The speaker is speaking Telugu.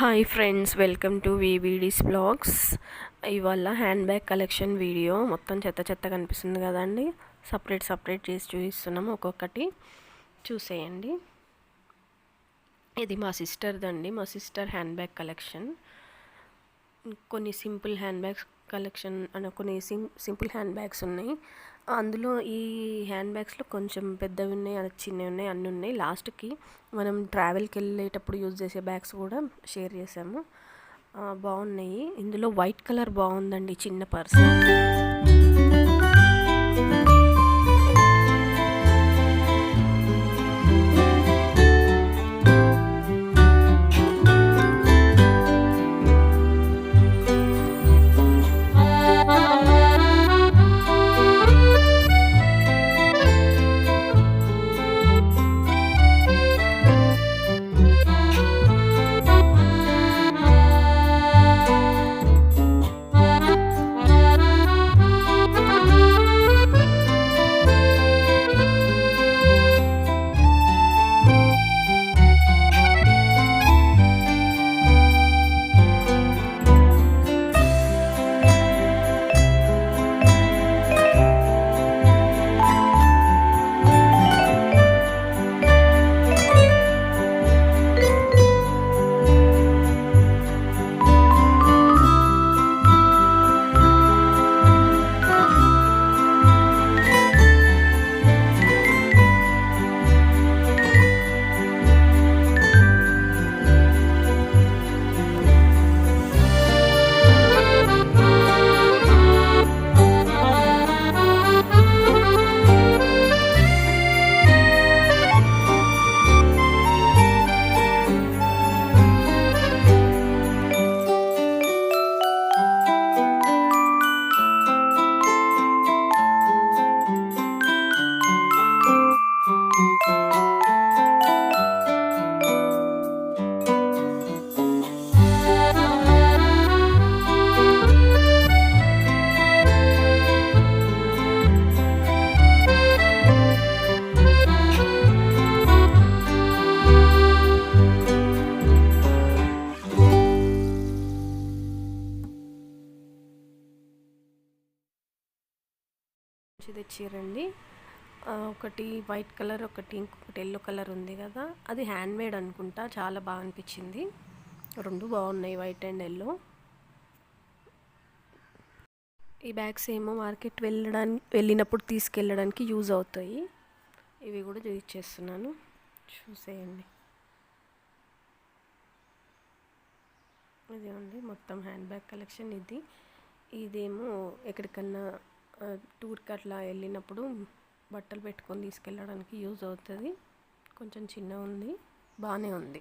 Hi friends welcome to VBD's blogs ఇవాళ హ్యాండ్ బ్యాగ్ కలెక్షన్ వీడియో మొత్తం చెత్త చెత్త కనిపిస్తుంది కదండి. సపరేట్ సపరేట్ చేసి చూపిస్తున్నాము ఒక్కొక్కటి చూసేయండి. ఇది మా సిస్టర్దండి మా సిస్టర్ హ్యాండ్ బ్యాగ్ కలెక్షన్ కొన్ని సింపుల్ హ్యాండ్ బ్యాగ్స్ కలెక్షన్ అనే కొన్ని సిం సింపుల్ హ్యాండ్ బ్యాగ్స్ ఉన్నాయి. అందులో ఈ హ్యాండ్ బ్యాగ్స్లో కొంచెం పెద్దవి ఉన్నాయి చిన్నవి ఉన్నాయి అన్నీ ఉన్నాయి. లాస్ట్కి మనం ట్రావెల్కి వెళ్ళేటప్పుడు యూజ్ చేసే బ్యాగ్స్ కూడా షేర్ చేసాము బాగున్నాయి. ఇందులో వైట్ కలర్ బాగుందండి చిన్న పర్స్. తెచ్చిరండి ఒకటి వైట్ కలర్ ఒకటి ఇంకొకటి ఎల్లో కలర్ ఉంది కదా. అది హ్యాండ్ మేడ్ అనుకుంటా. చాలా బాగా అనిపించింది. రెండు బాగున్నాయి వైట్ అండ్ ఎల్లో. ఈ బ్యాగ్స్ ఏమో మార్కెట్ వెళ్ళడానికి వెళ్ళినప్పుడు తీసుకెళ్ళడానికి యూజ్ అవుతాయి. ఇవి కూడా చూపించేస్తున్నాను చూసేయండి. ఇది ఉంది మొత్తం హ్యాండ్ బ్యాగ్ కలెక్షన్ ఇది. ఇదేమో ఎక్కడికన్నా టూర్కి అట్లా వెళ్ళినప్పుడు బట్టలు పెట్టుకొని తీసుకెళ్ళడానికి యూజ్ అవుతుంది. కొంచెం చిన్న ఉంది. బాగానే ఉంది.